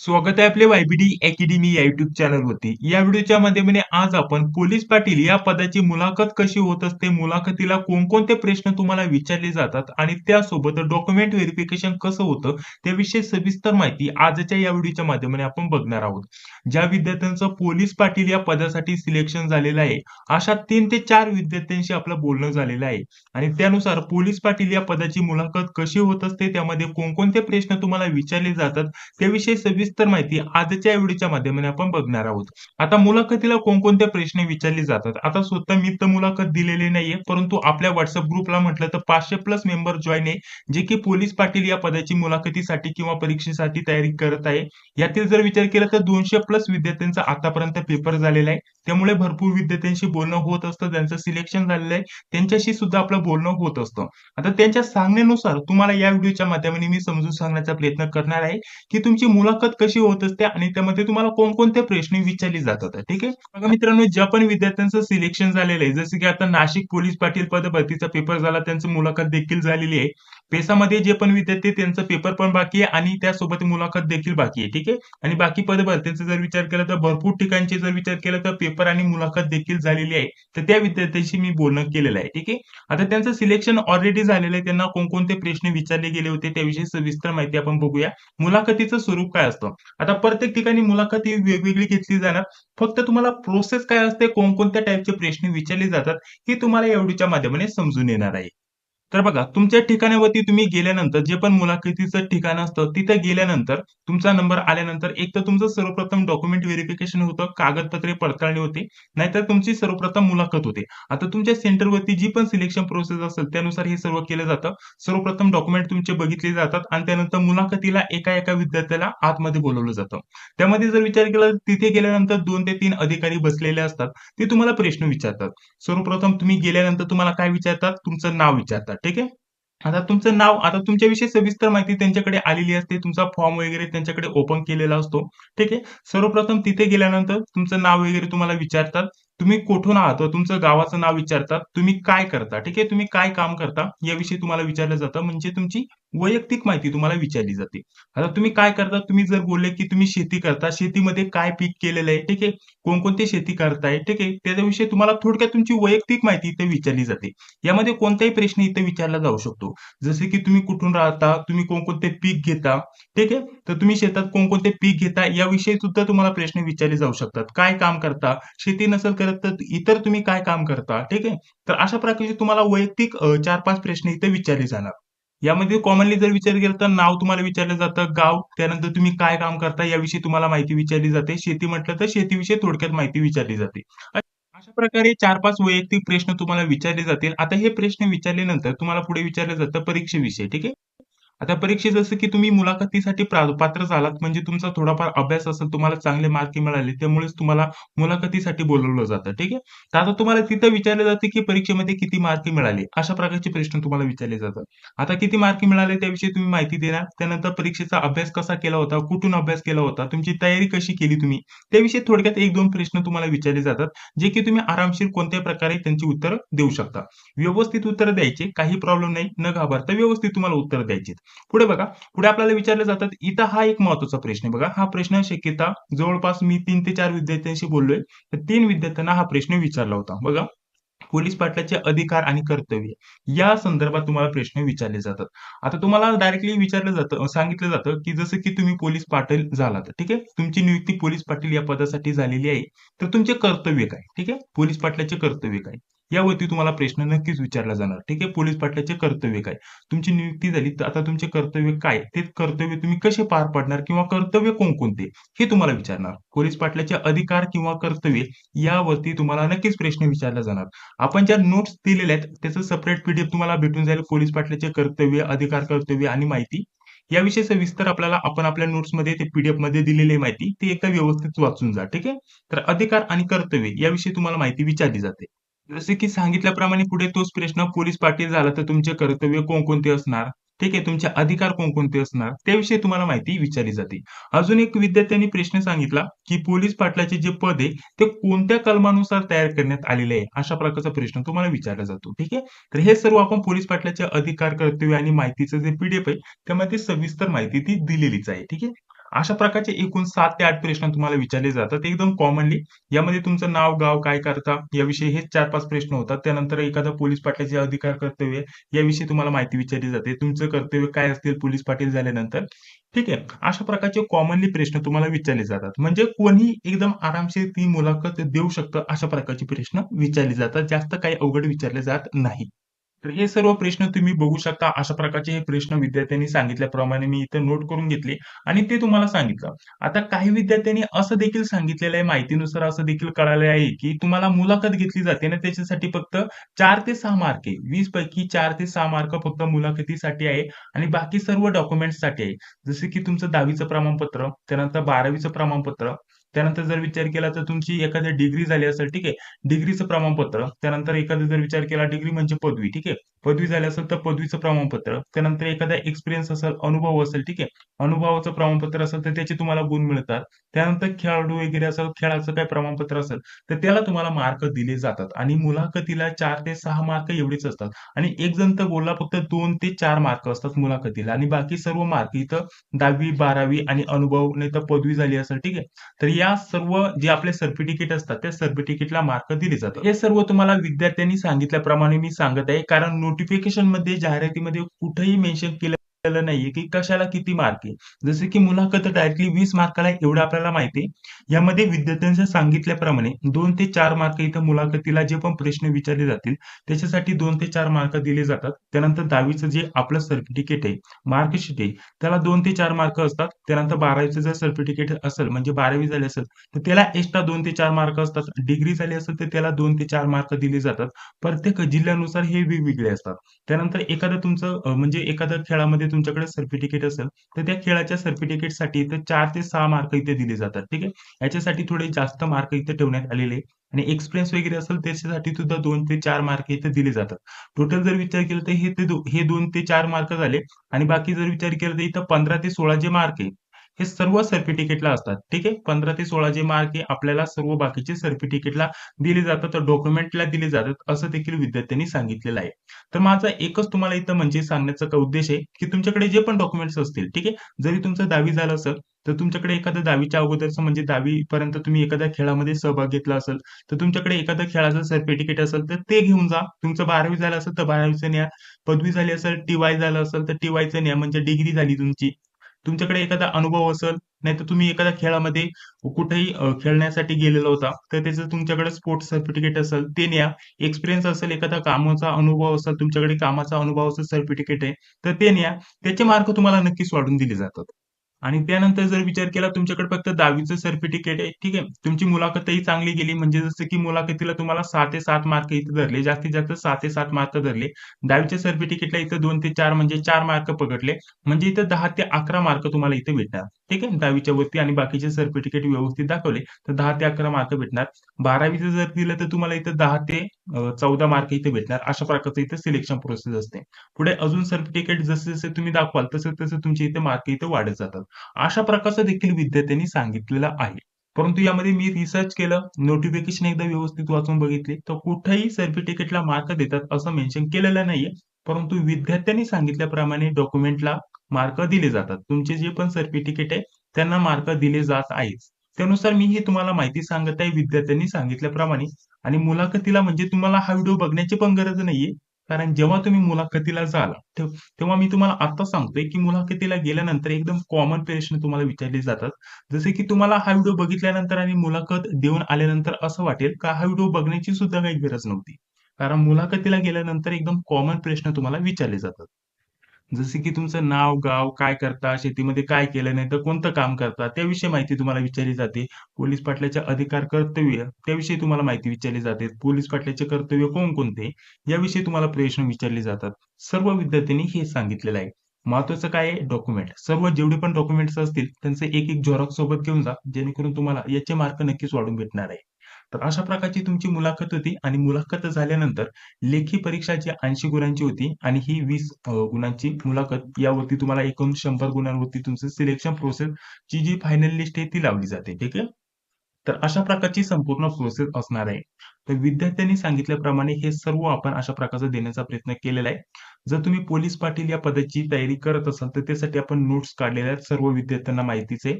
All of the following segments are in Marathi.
स्वागत आहे आपले वायबीडी अकॅडमी या युट्यूब चॅनल वरती. या व्हिडिओच्या माध्यमाने आज आपण पोलीस पाटील या पदाची मुलाखत कशी होत असते मुलाखतीला कोणकोणते प्रश्न तुम्हाला विचारले जातात आणि त्यासोबत डॉक्युमेंट व्हेरिफिकेशन कसं होतं त्याविषयी सविस्तर माहिती आजच्या या व्हिडिओच्या माध्यमाने आपण बघणार आहोत. ज्या विद्यार्थ्यांचं पोलीस पाटील या पदासाठी सिलेक्शन झालेलं आहे अशा तीन ते चार विद्यार्थ्यांशी आपलं बोलणं झालेलं आहे. आणि त्यानुसार पोलीस पाटील या पदाची मुलाखत कशी होत असते त्यामध्ये कोणकोणते प्रश्न तुम्हाला विचारले जातात त्याविषयी सविस्तर माहिती आजच्या व्हिडिओच्या माध्यमाने आपण बघणार आहोत. आता मुलाखतीला कोणकोणते प्रश्न विचारले जातात? आता स्वतः मी तर मुलाखत दिलेली नाहीये परंतु आपल्या व्हॉट्सअप ग्रुपला म्हटलं तर पाचशे प्लस मेंबर जॉईन आहे जे की पोलीस पाटील या पदाची मुलाखतीसाठी किंवा परीक्षेसाठी तयारी करत आहे. यातील जर विचार केला तर दोनशे प्लस विद्यार्थ्यांचा आतापर्यंत पेपर झालेला आहे. त्यामुळे भरपूर विद्यार्थ्यांशी बोलणं होत असतं त्यांचं सिलेक्शन झालेलं आहे. त्यांच्याशी सुद्धा आपलं बोलणं होत असतं. आता त्यांच्या सांगण्यानुसार तुम्हाला या व्हिडिओच्या माध्यमाने मी समजून सांगण्याचा प्रयत्न करणार आहे की तुमची मुलाखत कशी होत असते आणि त्यामध्ये तुम्हाला कोणकोणते प्रश्न विचारले जातात ठीक आहे? बघा मित्रांनो ज्या पण विद्यार्थ्यांचं सिलेक्शन झालेलं आहे जसं की आता नाशिक पोलीस पाटील पद भरतीचा पेपर झाला त्यांचं मुलाखत देखील झालेली आहे. पेसामध्ये जे पण विद्यार्थी त्यांचा पेपर पण बाकी आहे आणि त्यासोबत मुलाखत देखील बाकी आहे ठीक आहे? आणि बाकी पद भरतीचा जर विचार केला तर भरपूर ठिकाणचे जर विचार केला तर पेपर आणि मुलाखत देखील झालेली आहे. तर त्या विद्यार्थ्यांशी मी बोलणं केलेलं आहे ठीक आहे? आता त्यांचं सिलेक्शन ऑलरेडी झालेलं आहे त्यांना कोणकोणते प्रश्न विचारले गेले होते त्याविषयी सविस्तर माहिती आपण बघूया. मुलाखतीचं स्वरूप काय असतं? आता प्रत्येक ठिकाणी मुलाखत ही वेगवेगळी घेतली जाणार. फक्त तुम्हाला प्रोसेस काय असते? कोणकोणत्या टाईपचे प्रश्न विचारले जातात? हे तुम्हाला एवढीच्या माध्यमाने समजून येणार आहे. तर बघा तुमच्या ठिकाणावरती तुम्ही गेल्यानंतर जे पण मुलाखतीचं ठिकाण असतं तिथं गेल्यानंतर तुमचा नंबर आल्यानंतर एक तर तुमचं सर्वप्रथम डॉक्युमेंट व्हेरिफिकेशन होतं कागदपत्रे पडताळणी होते नाहीतर तुमची सर्वप्रथम मुलाखत होते. आता तुमच्या सेंटरवरती जी पण सिलेक्शन प्रोसेस असेल त्यानुसार हे सर्व केलं जातं. सर्वप्रथम डॉक्युमेंट तुमचे बघितले जातात आणि त्यानंतर मुलाखतीला एका एका विद्यार्थ्याला आतमध्ये बोलवलं जातं. त्यामध्ये जर विचार केला तर तिथे गेल्यानंतर दोन ते तीन अधिकारी बसलेले असतात ते तुम्हाला प्रश्न विचारतात. सर्वप्रथम तुम्ही गेल्यानंतर तुम्हाला काय विचारतात? तुमचं नाव विचारतात. ठीक आहे? आता तुमचं नाव आता तुमच्याविषयी सविस्तर माहिती त्यांच्याकडे आलेली असते. तुमचा फॉर्म वगैरे त्यांच्याकडे ओपन केलेला असतो. ठीक आहे? सर्वप्रथम तिथे गेल्यानंतर तुमचं नाव वगैरे तुम्हाला विचारतात. तुम्ही कुठून आहात तुमचं गावाचं नाव विचारतात तुम्ही काय करता? ठीक आहे तुम्ही काय काम करता? याविषयी तुम्हाला विचारलं जातं. म्हणजे तुमची वैयक्तिक माहिती तुम्हाला विचारली जाते. आता तुम्ही काय करता? तुम्ही जर बोलले की तुम्ही शेती करता शेतीमध्ये काय पीक केलेलं आहे? ठीक आहे कोणकोणती शेती करताय? ठीक आहे त्याच्याविषयी तुम्हाला थोडक्यात तुमची वैयक्तिक माहिती इथे विचारली जाते. यामध्ये कोणताही प्रश्न इथे विचारला जाऊ शकतो. जसे की तुम्ही कुठून राहता तुम्ही कोणकोणते पीक घेता? ठीक आहे तर तुम्ही शेतात कोणकोणते पीक घेता? याविषयी सुद्धा तुम्हाला प्रश्न विचारले जाऊ शकतात. काय काम करता? शेती नसेल करत तर इतर तुम्ही काय काम करता? ठीक आहे? तर अशा प्रकारचे तुम्हाला वैयक्तिक चार पाच प्रश्न इथे विचारले जाणार. यामध्ये कॉमनली जर विचार केला तर नाव तुम्हाला विचारलं जातं गाव त्यानंतर तुम्ही काय काम करता याविषयी तुम्हाला माहिती विचारली जाते. शेती म्हटलं तर शेतीविषयी थोडक्यात माहिती विचारली जाते. अशा प्रकारे चार पाच वैयक्तिक प्रश्न तुम्हाला विचारले जातील. आता हे प्रश्न विचारल्यानंतर तुम्हाला पुढे विचारलं जातं परीक्षेविषयी. ठीक आहे? आता परीक्षेत जसं की तुम्ही मुलाखतीसाठी पात्र झालात म्हणजे तुमचा थोडाफार अभ्यास असेल तुम्हाला चांगले मार्क मिळाले त्यामुळेच तुम्हाला मुलाखतीसाठी बोलवलं जातं ठीक आहे? तर आता तुम्हाला तिथं विचारले जाते की परीक्षेमध्ये किती मार्क मिळाले अशा प्रकारचे प्रश्न तुम्हाला विचारले जातात. आता किती मार्क मिळाले त्याविषयी तुम्ही माहिती देणार त्यानंतर परीक्षेचा अभ्यास कसा केला होता कुठून अभ्यास केला होता तुमची तयारी कशी केली तुम्ही त्याविषयी थोडक्यात एक दोन प्रश्न तुम्हाला विचारले जातात जे की तुम्ही आरामशीर कोणत्याही प्रकारे त्यांची उत्तर देऊ शकता. व्यवस्थित उत्तर द्यायचे काही प्रॉब्लेम नाही न घाबरता व्यवस्थित तुम्हाला उत्तर द्यायचे पुढे बघा. पुढे आपल्याला विचारले जातात इथं हा एक महत्त्वाचा प्रश्न आहे. बघा हा प्रश्न शक्यता जवळपास मी तीन ते चार विद्यार्थ्यांशी बोललोय. तर तीन विद्यार्थ्यांना हा प्रश्न विचारला होता. बघा. पोलीस पाटलाचे अधिकार आणि कर्तव्य या संदर्भात तुम्हाला प्रश्न विचारले जातात. आता तुम्हाला डायरेक्टली विचारलं जातं सांगितलं जातं की जसं की तुम्ही पोलीस पाटील झालात ठीक आहे? तुमची नियुक्ती पोलीस पाटील या पदासाठी झालेली आहे. तर तुमचे कर्तव्य काय ठीक आहे? पोलीस पाटलाचे कर्तव्य काय? यावरती तुम्हाला प्रश्न नक्कीच विचारला जाणार. ठीक आहे? पोलीस पाटलाचे कर्तव्य काय? तुमची नियुक्ती झाली तर आता तुमचे कर्तव्य काय? ते कर्तव्य तुम्ही कसे पार पाडणार किंवा कर्तव्य कोणकोणते? हे तुम्हाला विचारणार. पोलीस पाटलाचे अधिकार किंवा कर्तव्य यावरती तुम्हाला नक्कीच प्रश्न विचारला जाणार. आपण ज्या नोट्स दिलेल्या आहेत त्याचं सेपरेट पीडीएफ तुम्हाला भेटून जाईल. पोलीस पाटलाचे कर्तव्य अधिकार कर्तव्य आणि माहिती. याविषयी सविस्तर आपल्याला आपण आपल्या नोट्समध्ये ते पीडीएफमध्ये दिलेली माहिती ती एका व्यवस्थित वाचून जा. ठीक आहे? तर अधिकार आणि कर्तव्य याविषयी तुम्हाला माहिती विचारली जाते. जसे की सांगितल्याप्रमाणे पुढे तोच प्रश्न पोलीस पाटील झाला तर तुमचे कर्तव्य कोणकोणते असणार? ठीक आहे तुमचे अधिकार कोणकोणते असणार? त्याविषयी तुम्हाला माहिती विचारली जाते. अजून एक विद्यार्थ्यांनी प्रश्न सांगितला की पोलीस पाटलाचे जे पद आहे ते कोणत्या कलमानुसार तयार करण्यात आलेले आहे? अशा प्रकारचा प्रश्न तुम्हाला विचारला जातो. ठीक आहे? तर हे सर्व आपण पोलीस पाटलाचे अधिकार कर्तव्य आणि माहितीचं जे पीडीएफ आहे त्यामध्ये सविस्तर माहिती ती दिलेलीच आहे. ठीक आहे? अशा प्रकारचे एकूण सात ते आठ प्रश्न तुम्हाला विचारले जातात. एकदम कॉमनली यामध्ये तुमचं नाव गाव काय करता याविषयी हे चार पाच प्रश्न होतात. त्यानंतर एखादा पोलीस पाटलाचे अधिकार कर्तव्य याविषयी तुम्हाला माहिती विचारली जाते. तुमचं कर्तव्य काय असतील पोलीस पाटील झाल्यानंतर? ठीक आहे. अशा प्रकारचे कॉमनली प्रश्न तुम्हाला विचारले जातात. म्हणजे कोणी एकदम आरामशीर ती मुलाखत देऊ शकतं अशा प्रकारचे प्रश्न विचारले जातात. जास्त काही अवघड विचारले जात नाही. तर हे सर्व प्रश्न तुम्ही बघू शकता. अशा प्रकारचे हे प्रश्न विद्यार्थ्यांनी सांगितल्याप्रमाणे मी इथं नोट करून घेतले आणि ते तुम्हाला सांगितलं. आता काही विद्यार्थ्यांनी असं देखील सांगितलेलं आहे माहितीनुसार असं देखील कळालं आहे की तुम्हाला मुलाखत घेतली जाते ना त्याच्यासाठी फक्त चार ते सहा मार्क आहे वीस पैकी चार ते सहा मार्क फक्त मुलाखतीसाठी आहे आणि बाकी सर्व डॉक्युमेंट्ससाठी आहे. जसे की तुमचं दहावीचं प्रमाणपत्र त्यानंतर बारावीचं प्रमाणपत्र त्यानंतर जर विचार केला तर तुमची एखादी डिग्री झाली असेल ठीक आहे. डिग्रीचं प्रमाणपत्र त्यानंतर एखादा जर विचार केला डिग्री म्हणजे पदवी ठीक आहे. पदवी झाली असेल तर पदवीचं प्रमाणपत्र त्यानंतर एखादा एक्सपिरियन्स असेल अनुभव असेल ठीक आहे. अनुभवाचं प्रमाणपत्र असेल तर त्याचे तुम्हाला गुण मिळतात. त्यानंतर खेळाडू वगैरे असेल खेळाचं काय प्रमाणपत्र असेल तर त्याला तुम्हाला मार्क दिले जातात. आणि मुलाखतीला चार ते सहा मार्क एवढेच असतात. आणि एक जण तर बोलला फक्त दोन ते चार मार्क असतात मुलाखतीला. आणि बाकी सर्व मार्क इथं दहावी बारावी आणि अनुभव नाही तर पदवी झाली असेल ठीक आहे. तर या सर्व जे आपले सर्टिफिकेट असतात त्या सर्टिफिकेटला मार्क दिले जातात. हे सर्व तुम्हाला विद्यार्थ्यांनी सांगितल्याप्रमाणे मी सांगत आहे कारण नोटिफिकेशनमध्ये जाहिरातीमध्ये कुठेही मेन्शन केलं नाहीये की कशाला किती मार्क आहे. जसे की मुलाखत डायरेक्टली वीस मार्काला एवढं आपल्याला माहिती आहे. यामध्ये विद्यार्थ्यांच्या सांगितल्याप्रमाणे दोन ते चार मार्क इथं मुलाखतीला जे पण प्रश्न विचारले जातील त्याच्यासाठी दोन ते चार मार्क दिले जातात. त्यानंतर दहावीचं जे आपलं सर्टिफिकेट आहे मार्कशीट आहे त्याला दोन ते चार मार्क असतात. त्यानंतर बारावीचं जर सर्टिफिकेट असेल म्हणजे बारावी झाली असेल तर त्याला एक्स्ट्रा दोन ते चार मार्क असतात. डिग्री झाली असेल तर त्याला दोन ते चार मार्क दिले जातात. प्रत्येक जिल्ह्यानुसार हे वेगवेगळे असतात. त्यानंतर एखादं तुमचं म्हणजे एखाद्या खेळामध्ये तुमच्याकडे सर्टिफिकेट असेल तर त्या खेळाच्या सर्टिफिकेटसाठी इथे चार ते सहा मार्क इथे दिले जातात ठीक आहे? याच्यासाठी थोडे जास्त मार्क इथे ठेवण्यात आलेले आणि एक्सपिरियन्स वगैरे असेल त्याच्यासाठी सुद्धा दोन ते चार मार्क इथे दिले जातात. टोटल जर विचार केला तर हे हे दोन ते चार मार्क झाले. आणि बाकी जर विचार केला तर इथं पंधरा ते सोळा जे मार्क आहे हे सर्व सर्टिफिकेटला असतात. ठीक आहे? पंधरा ते सोळा जे मार्क आहे आपल्याला सर्व बाकीचे सर्टिफिकेटला दिले जातात. डॉक्युमेंटला दिले जातात असं देखील विद्यार्थ्यांनी सांगितलेलं आहे. तर माझा एकच तुम्हाला इथं म्हणजे सांगण्याचा का उद्देश आहे की तुमच्याकडे जे पण डॉक्युमेंट्स असतील ठीक आहे? जरी तुमचं दहावी झालं असेल तर तुमच्याकडे एखाद्या दहावीच्या अगोदरचं म्हणजे दहावीपर्यंत तुम्ही एखाद्या खेळामध्ये सहभाग घेतला असेल तर तुमच्याकडे एखाद्या खेळाचं सर्टिफिकेट असेल तर ते घेऊन जा. तुमचं बारावी झालं असेल तर बारावीचं न्या. पदवी झाली असेल टीवाय झालं असेल तर टीवायचं न्या. म्हणजे डिग्री झाली तुमची. तुमच्याकडे एखादा अनुभव असेल नाही तर तुम्ही एखाद्या खेळामध्ये कुठेही खेळण्यासाठी गेलेला होता तर त्याचं तुमच्याकडे स्पोर्ट्स सर्टिफिकेट असेल ते न्या. एक्सपिरियन्स असेल एखादा कामाचा अनुभव असेल तुमच्याकडे कामाचा अनुभव असेल सर्टिफिकेट आहे तर ते न्या. त्याचे मार्क तुम्हाला नक्कीच वाढून दिले जातात. आणि त्यानंतर जर विचार केला तुमच्याकडे फक्त दहावीचं सर्टिफिकेट आहे ठीक आहे? तुमची मुलाखतही चांगली गेली म्हणजे जसं की मुलाखतीला तुम्हाला सहा ते सात मार्क इथे धरले जास्तीत जास्त सहा ते सात मार्क धरले. दहावीच्या सर्टिफिकेटला इथं दोन ते चार म्हणजे चार मार्क पकडले. म्हणजे इथं दहा ते अकरा मार्क तुम्हाला इथे भेटणार ठीक आहे? दहावीच्या वरती आणि बाकीचे सर्टिफिकेट व्यवस्थित दाखवले तर दहा ते अकरा मार्क भेटणार. बारावीचं जर दिलं तर तुम्हाला इथं दहा ते चौदा मार्क इथे भेटणार. अशा प्रकारचं इथे सिलेक्शन प्रोसेस असते. पुढे अजून सर्टिफिकेट जसे जसे तुम्ही दाखवाल तसे तसे तुमचे इथे मार्क इथे वाढत जातात. अशा प्रकारचं देखील विद्यार्थ्यांनी सांगितलेलं आहे. परंतु यामध्ये मी रिसर्च केलं नोटिफिकेशन एकदा व्यवस्थित वाचून बघितले तर कुठेही सर्टिफिकेटला मार्क देतात असं मेन्शन केलेलं नाहीये. परंतु विद्यार्थ्यांनी सांगितल्याप्रमाणे डॉक्युमेंटला मार्क दिले जातात. तुमचे जे पण सर्टिफिकेट आहे त्यांना मार्क दिले जात आहेत. त्यानुसार मी ही तुम्हाला माहिती सांगत आहे विद्यार्थ्यांनी सांगितल्याप्रमाणे. आणि मुलाखतीला म्हणजे तुम्हाला हा व्हिडिओ बघण्याची पण गरज नाहीये. कारण जेव्हा तुम्ही मुलाखतीला जाल तेव्हा मी तुम्हाला आता सांगतोय की मुलाखतीला गेल्यानंतर एकदम कॉमन प्रश्न तुम्हाला विचारले जातात. जसे की तुम्हाला हा व्हिडिओ बघितल्यानंतर आणि मुलाखत देऊन आल्यानंतर असं वाटेल का हा व्हिडिओ बघण्याची सुद्धा काही गरज नव्हती. कारण मुलाखतीला गेल्यानंतर एकदम कॉमन प्रश्न तुम्हाला विचारले जातात. जसे की तुमचं नाव, गाव, काय करता, शेतीमध्ये काय केलं, नाही तर कोणतं काम करता, त्याविषयी माहिती तुम्हाला विचारली जाते. पोलीस पाटलाचे अधिकार, कर्तव्य त्याविषयी तुम्हाला माहिती विचारली जाते. पोलीस पाटलाचे कर्तव्य कोणकोणते याविषयी तुम्हाला प्रश्न विचारले जातात. सर्व विद्यार्थ्यांनी हे सांगितलेलं आहे. महत्वाचं काय आहे डॉक्युमेंट सर्व जेवढे पण डॉक्युमेंट्स असतील त्यांचे एक एक झेरॉक्स सोबत घेऊन जा जेणेकरून तुम्हाला याचे मार्क नक्कीच वाढून भेटणार आहे तर अशा प्रकारची तुमची मुलाखत होती आणि मुलाखत झाल्यानंतर लेखी परीक्षा जी ऐंशी गुणांची होती आणि ही वीस गुणांची मुलाखत यावरती तुम्हाला एकूण शंभर गुणांवरती तुमचं सिलेक्शन प्रोसेस ची जी फायनल लिस्ट आहे ती लावली जाते ठीक आहे? तर अशा प्रकारची संपूर्ण प्रोसेस असणार आहे. तर विद्यार्थ्यांनी सांगितल्याप्रमाणे हे सर्व आपण अशा प्रकारचं देण्याचा प्रयत्न केलेला आहे. जर तुम्ही पोलीस पाटील या पदाची तयारी करत असाल तर त्यासाठी आपण नोट्स काढलेल्या आहेत. सर्व विद्यार्थ्यांना माहितीच आहे.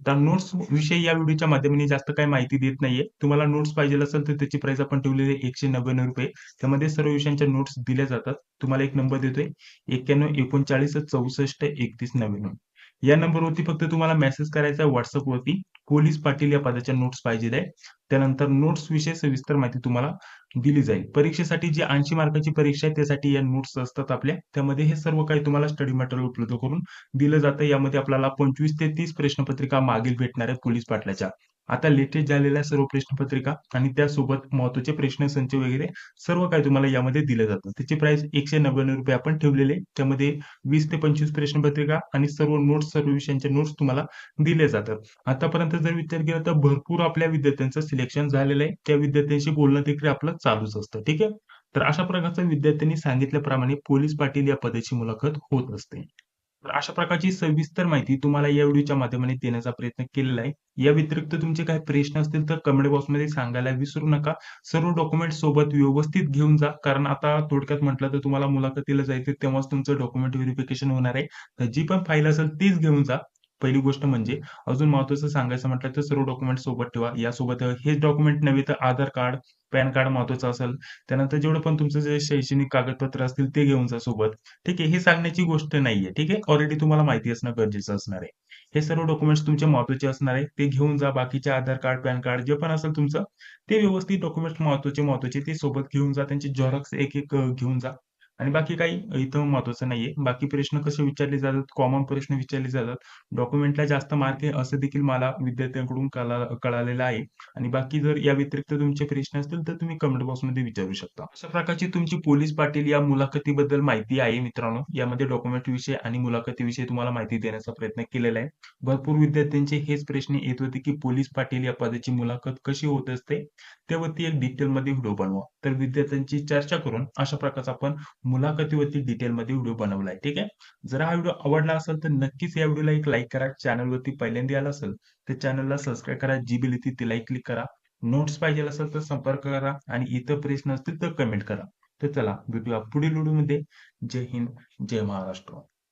तर नोट्स विषयी या व्हिडिओच्या माध्यमाने जास्त काही माहिती देत नाहीये. तुम्हाला नोट्स पाहिजे असेल तर त्याची प्राइस आपण ठेवलेली आहे एकशे नव्याण्णव रुपये. त्यामध्ये सर्व विषयांच्या नोट्स दिल्या जातात. तुम्हाला एक नंबर देतोय. एक्क्याण्णव एकोणचाळीस चौसष्ट एकतीस नव्याण्णव. या नंबरवरती फक्त तुम्हाला मेसेज करायचा आहे व्हॉट्सअपवरती पोलीस पाटील या पदाच्या नोट्स पाहिजे आहे. त्यानंतर नोट्स विषयी सविस्तर माहिती तुम्हाला दिली जाईल. परीक्षेसाठी जी ऐंशी मार्काची परीक्षा आहे त्यासाठी या नोट्स असतात आपल्या. त्यामध्ये हे सर्व काही तुम्हाला स्टडी मटेरियल उपलब्ध करून दिलं जातं. यामध्ये आपल्याला पंचवीस ते तीस प्रश्नपत्रिका मागील भेटणार आहेत पोलीस पाटलाच्या. आता लेटेस्ट झालेल्या सर्व प्रश्नपत्रिका आणि त्यासोबत महत्त्वाचे प्रश्न संच वगैरे सर्व काही तुम्हाला यामध्ये दिलं जातं त्याची प्राइस एकशे नव्याण्णव रुपये आपण ठेवलेले त्यामध्ये वीस ते पंचवीस प्रश्नपत्रिका आणि सर्व नोट्स सर्व विषयांचे नोट्स तुम्हाला दिले जातात. आतापर्यंत जर विचार केला तर भरपूर आपल्या विद्यार्थ्यांचं सिलेक्शन झालेलं आहे. त्या विद्यार्थ्यांशी बोलणं देखील आपलं चालूच असतं. ठीक आहे? तर अशा प्रकारचं विद्यार्थ्यांनी सांगितल्याप्रमाणे पोलीस पाटील या पदाची मुलाखत होत असते. तर अशा प्रकारची सविस्तर माहिती तुम्हाला या व्हिडिओच्या माध्यमाने देण्याचा प्रयत्न केलेला आहे. या व्यतिरिक्त तुमचे काही प्रश्न असतील तर कमेंट बॉक्समध्ये सांगायला विसरू नका. सर्व डॉक्युमेंट सोबत व्यवस्थित घेऊन जा. कारण आता थोडक्यात म्हटलं तर तुम्हाला मुलाखतीला जायचं तेव्हाच तुमचं डॉक्युमेंट व्हेरिफिकेशन होणार आहे. तर जी पण फाईल असेल तीच घेऊन जा. पहिली गोष्ट म्हणजे अजून महत्वाचं सांगायचं म्हटलं तर सर्व डॉक्युमेंट सोबत ठेवा. यासोबत हेच डॉक्युमेंट नव्हे तर आधार कार्ड पॅन कार्ड महत्वाचं असेल. त्यानंतर जेवढं पण तुमचं जे शैक्षणिक कागदपत्र असतील ते घेऊन जा सोबत. ठीक आहे? हे सांगण्याची गोष्ट नाहीये. ठीक आहे? ऑलरेडी तुम्हाला माहिती असणं गरजेचं असणार आहे. हे सर्व डॉक्युमेंट्स तुमचे महत्त्वाचे असणार आहे. ते घेऊन जा. बाकीचे आधार कार्ड पॅन कार्ड जे पण असेल तुमचं ते व्यवस्थित डॉक्युमेंट्स महत्त्वाचे महत्त्वाचे ते सोबत घेऊन जा. त्यांचे झेरॉक्स एक एक घेऊन जा. आणि बाकी काही इथं महत्वाचं नाहीये. बाकी प्रश्न कसे विचारले जातात? कॉमन प्रश्न विचारले जातात. डॉक्युमेंटला जास्त मार्क आहे असं देखील मला विद्यार्थ्यांकडून कळालेलं आहे. आणि बाकी जर या व्यतिरिक्त तुमचे प्रश्न असतील तर तुम्ही कमेंट बॉक्समध्ये विचारू शकता. अशा प्रकारची तुमची पोलीस पाटील या मुलाखतीबद्दल माहिती आहे मित्रांनो. यामध्ये डॉक्युमेंट विषय आणि मुलाखतीविषयी तुम्हाला माहिती देण्याचा प्रयत्न केलेला आहे. भरपूर विद्यार्थ्यांचे हेच प्रश्न येत होते की पोलीस पाटील या पदाची मुलाखत कशी होत असते? त्यावरती एक डिटेलमध्ये व्हिडिओ बनवा. तर विद्यार्थ्यांची चर्चा करून अशा प्रकारचा आपण मुलाखतीवरती डिटेलमध्ये व्हिडिओ बनवलाय ठीक आहे? जर हा व्हिडिओ आवडला असेल तर नक्कीच या व्हिडिओला एक लाईक करा. चॅनलवरती पहिल्यांदा आला असेल तर चॅनलला सबस्क्राईब करा. जी बिल येते ती लाईक क्लिक करा. नोट्स पाहिजे असेल तर संपर्क करा आणि इतर प्रश्न असतील तर कमेंट करा. तर चला भेटूया पुढील व्हिडिओमध्ये जय हिंद जय महाराष्ट्र.